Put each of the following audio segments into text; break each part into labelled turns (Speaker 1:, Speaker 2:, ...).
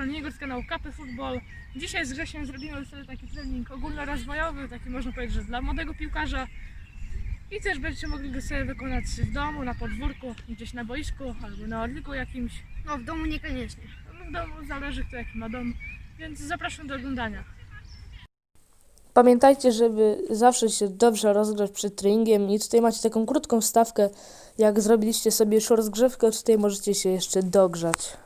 Speaker 1: stronie Igor z kanału KP Football. Dzisiaj z Grzesiem zrobimy sobie taki trening ogólnorozwojowy, taki można powiedzieć, że dla młodego piłkarza. I też będziecie mogli go sobie wykonać w domu, na podwórku, gdzieś na boisku albo na orliku jakimś.
Speaker 2: No w domu niekoniecznie.
Speaker 1: No, w domu zależy kto jaki ma dom, więc zapraszam do oglądania.
Speaker 3: Pamiętajcie, żeby zawsze się dobrze rozgrzać przed treningiem i tutaj macie taką krótką wstawkę. Jak zrobiliście sobie już rozgrzewkę, tutaj możecie się jeszcze dogrzać.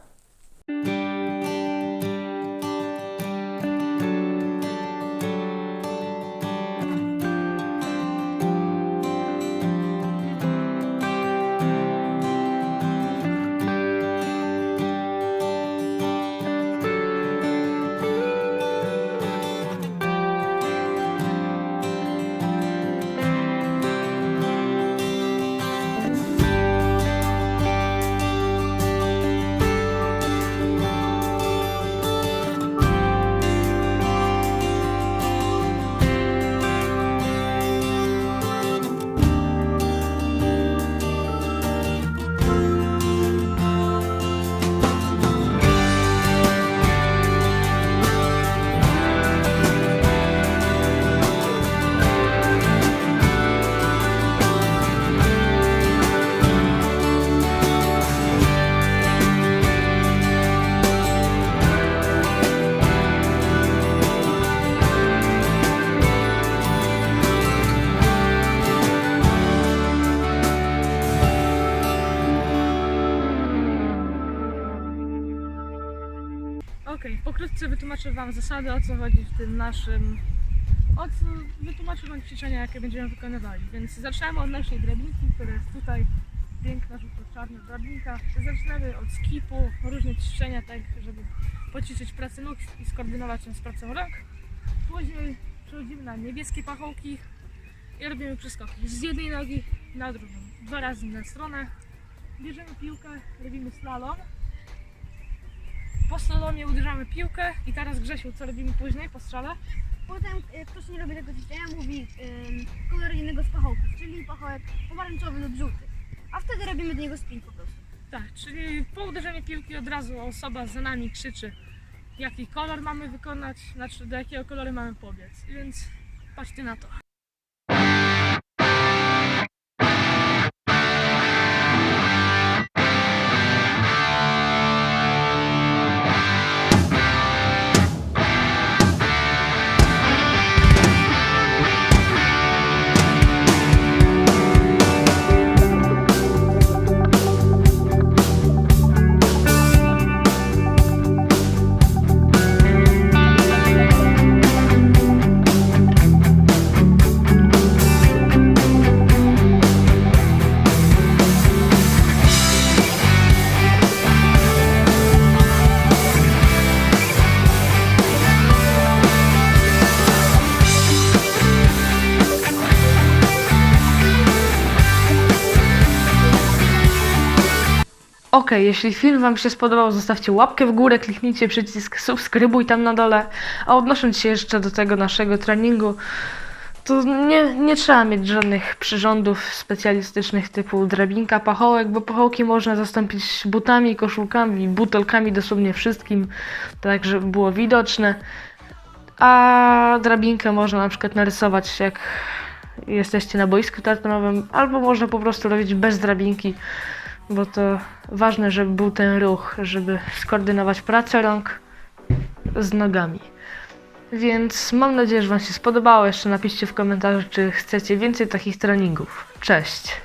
Speaker 1: Okej, pokrótce wytłumaczę Wam zasady, o co chodzi w tym naszym... O co wytłumaczę Wam ćwiczenia, jakie będziemy wykonywali. Więc zaczynamy od naszej drabinki, która jest tutaj. Piękna, żółto-czarna drabinka. Zaczynamy od skipu, różne ćwiczenia, tak żeby poćwiczyć pracę nóg i skoordynować ją z pracą rąk. Później przechodzimy na niebieskie pachołki i robimy przeskoki z jednej nogi na drugą. Dwa razy na stronę. Bierzemy piłkę, robimy slalom. Po slalomie uderzamy piłkę i teraz Grzesiu, co robimy później po strzale?
Speaker 2: Potem e, ktoś nie robi tego ćwiczenia, mówi ym, kolor innego z pachołków, czyli pachołek pomarańczowy lub żółty. A wtedy robimy do niego sprint po prostu.
Speaker 1: Tak, czyli po uderzeniu piłki od razu osoba za nami krzyczy, jaki kolor mamy wykonać, znaczy do jakiego koloru mamy pobiec. Więc patrzcie na to. Ok, jeśli film Wam się spodobał, zostawcie łapkę w górę, kliknijcie przycisk subskrybuj tam na dole. A odnosząc się jeszcze do tego naszego treningu, to nie, nie trzeba mieć żadnych przyrządów specjalistycznych typu drabinka, pachołek, bo pachołki można zastąpić butami, koszulkami, butelkami, dosłownie wszystkim, tak żeby było widoczne. A drabinkę można na przykład narysować jak jesteście na boisku tartanowym, albo można po prostu robić bez drabinki, bo to ważne, żeby był ten ruch, żeby skoordynować pracę rąk z nogami. Więc mam nadzieję, że Wam się spodobało. Jeszcze napiszcie w komentarzu, czy chcecie więcej takich treningów. Cześć!